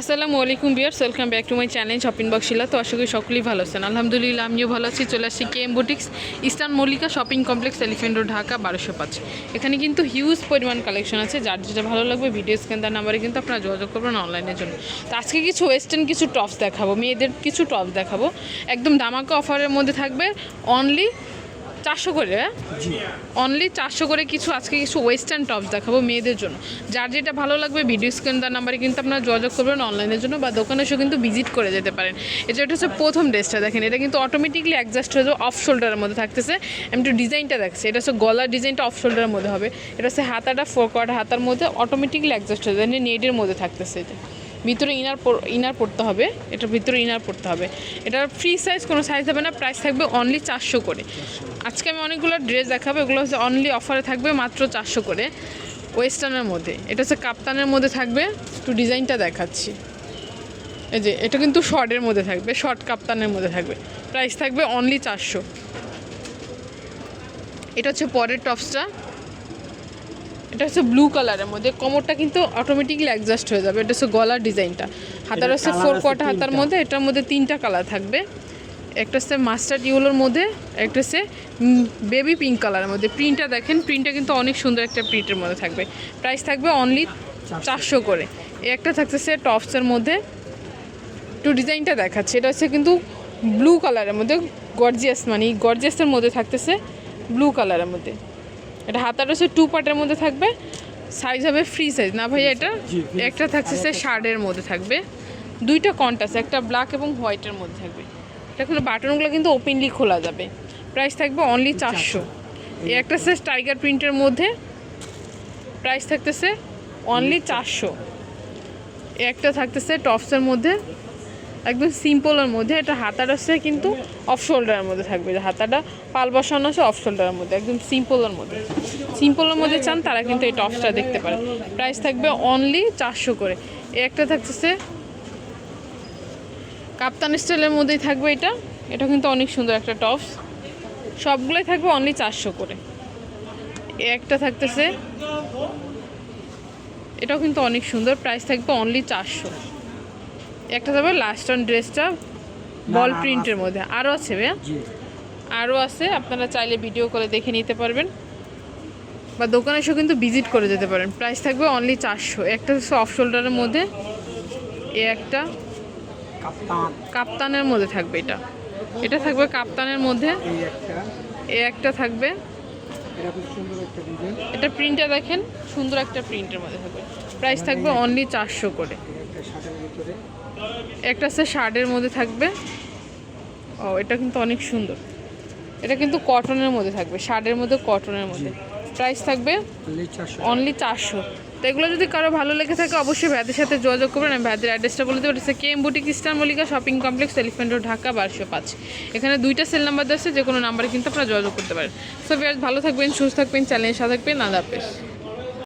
আসসালামু আলাইকুম viewers welcome back to my channel shopping বক্সিলা তো আশা করি সকলেই ভালো আছেন। আলহামদুলিল্লাহ, আমিও ভালো আছি। চলে আসছি K M boutiques, eastern Mallika shopping complex, elephant road, Dhaka, বারোশো পাঁচ। এখানে কিন্তু হিউজ পরিমাণ কালেকশন আছে। যার যেটা ভালো লাগবে ভিডিও স্ক্যান তার নাম্বারে কিন্তু আপনারা যোগাযোগ করবেন অনলাইনের জন্য। তো আজকে কিছু ওয়েস্টার্ন কিছু টপস দেখাবো। মেয়েদের কিছু টপস দেখাবো। একদম দামাকা অফারের মধ্যে থাকবে অনলি চারশো করে? অনলি চারশো করে কিছু আজকে কিছু ওয়েস্টার্ন টপস দেখাবো মেয়েদের জন্য। যার যেটা ভালো লাগবে ভিডিও স্ক্রিন তার নাম্বারে কিন্তু আপনারা যোগাযোগ করবেন অনলাইনের জন্য বা দোকানে এসেও কিন্তু ভিজিট করে যেতে পারেন। এটা এটা হচ্ছে প্রথম ড্রেসটা দেখেন এটা কিন্তু অটোমেটিকলি অ্যাডজাস্ট হয়ে যাবে অফ শোল্ডারের মধ্যে থাকতেছে। আমি একটু ডিজাইনটা দেখছি এটা হচ্ছে গলার ডিজাইনটা অফ শোল্ডারের মধ্যে হবে। এটা হচ্ছে হাতাটা ফোর কোয়ার্টার হাতার মধ্যে অটোমেটিকলি অ্যাডজাস্ট হয়ে যাবে নেটের মধ্যে থাকতেছে এটা। ভিতরে ইনার ইনার পড়তে হবে। এটার ভিতরে ইনার পড়তে হবে। এটার ফ্রি সাইজ কোনো সাইজ হবে না প্রাইস থাকবে অনলি চারশো করে। আজকে আমি অনেকগুলো ড্রেস দেখাবো, এগুলো হচ্ছে অনলি অফারে থাকবে মাত্র চারশো করে। ওয়েস্টার্নের মধ্যে। এটা হচ্ছে কাপ্তানের মধ্যে থাকবে। একটু ডিজাইনটা দেখাচ্ছি। এই যে, এটা কিন্তু শর্টের মধ্যে থাকবে শর্ট কাপ্তানের মধ্যে থাকবে। প্রাইস থাকবে অনলি চারশো। এটা হচ্ছে পরের টপসটা এটা হচ্ছে ব্লু কালারের মধ্যে। কোমরটা কিন্তু অটোমেটিকলি অ্যাডজাস্ট হয়ে যাবে। এটা হচ্ছে গলার ডিজাইনটা। হাতার হচ্ছে ফোর কোয়ার্টার হাতার মধ্যে। এটার মধ্যে তিনটা কালার থাকবে। একটা হচ্ছে মাস্টার্ড ইউলোর মধ্যে একটা হচ্ছে বেবি পিঙ্ক কালারের মধ্যে। প্রিন্টটা দেখেন প্রিন্টটা কিন্তু অনেক সুন্দর একটা প্রিন্টের মধ্যে থাকবে। প্রাইস থাকবে অনলি চারশো করে। একটা থাকতেছে টপসের মধ্যে। একটু ডিজাইনটা দেখাচ্ছে। এটা হচ্ছে কিন্তু ব্লু কালারের মধ্যে। গর্জিয়াস মানে গর্জিয়াসের মধ্যে থাকতেছে ব্লু কালারের মধ্যে। এটা হাতাটা হচ্ছে টু পার্টের মধ্যে থাকবে। সাইজ হবে ফ্রি সাইজ না ভাইয়া এটা একটা থাকতেছে শার্টের মধ্যে থাকবে। দুইটা কন্টাস একটা ব্ল্যাক এবং হোয়াইটের মধ্যে থাকবে। এটা বাটনগুলো কিন্তু ওপেনলি খোলা যাবে। প্রাইস থাকবে অনলি চারশো। এই একটা হচ্ছে টাইগার প্রিন্টের মধ্যে। প্রাইস থাকতেছে অনলি চারশো। একটা থাকতেছে টপসের মধ্যে। একদম সিম্পলের মধ্যে, এটা হাতাটা আছে কিন্তু অফ শোল্ডারের মধ্যে থাকবে। যে হাতাটা পাল বসানো আছে অফ শোল্ডারের মধ্যে, একদম সিম্পলের মধ্যে। সিম্পলের মধ্যে চান, তারা কিন্তু এই টপসটা দেখতে পারে। প্রাইস থাকবে অনলি চারশো করে। একটা থাকতেছে, কাপ্তান স্টাইলের মধ্যেই থাকবে এটা। এটা কিন্তু অনেক সুন্দর একটা টপস সবগুলোই থাকবে অনলি চারশো করে। একটা থাকতেছে, এটাও কিন্তু অনেক সুন্দর। প্রাইস থাকবে অনলি চারশো। একটা থাকবে লাস্ট অন ড্রেসটা বল প্রিন্টের মধ্যে। আরও আছে ভাইয়া? আরও আছে আপনারা চাইলে ভিডিও করে দেখে নিতে পারবেন। বা দোকানে এসেও কিন্তু ভিজিট করে যেতে পারেন। প্রাইস থাকবে অনলি চারশো। একটা হচ্ছে অফ শোল্ডারের মধ্যে এ একটা কাপ্তানের মধ্যে থাকবে এটা। এটা থাকবে কাপ্তানের মধ্যে এ একটা। থাকবে। এটা প্রিন্টটা দেখেন সুন্দর একটা প্রিন্টের মধ্যে থাকবে। প্রাইস থাকবে অনলি চারশো করে। একটা আছে শার্টের মধ্যে থাকবে। ও এটা কিন্তু অনেক সুন্দর। এটা কিন্তু কটনের মধ্যে থাকবে শার্টের মধ্যে কটনের মধ্যে। প্রাইস থাকবে অনলি চারশো তো এগুলো যদি কারও ভালো লেগে থাকে অবশ্যই ভ্যাদের সাথে যোগাযোগ করবেন। আমি ভ্যাদের অ্যাড্রেসটা বলে দেবো। এটা K M boutique eastern Mallika shopping complex elephant road Dhaka বারোশো পাঁচ। এখানে দুইটা সেল নাম্বার আছে যে কোনো নাম্বারে কিন্তু আপনারা যোগাযোগ করতে পারেন। সো ভালো থাকবেন সুস্থ থাকবেন চ্যানেলের সাথে থাকবেন। হাফেজ।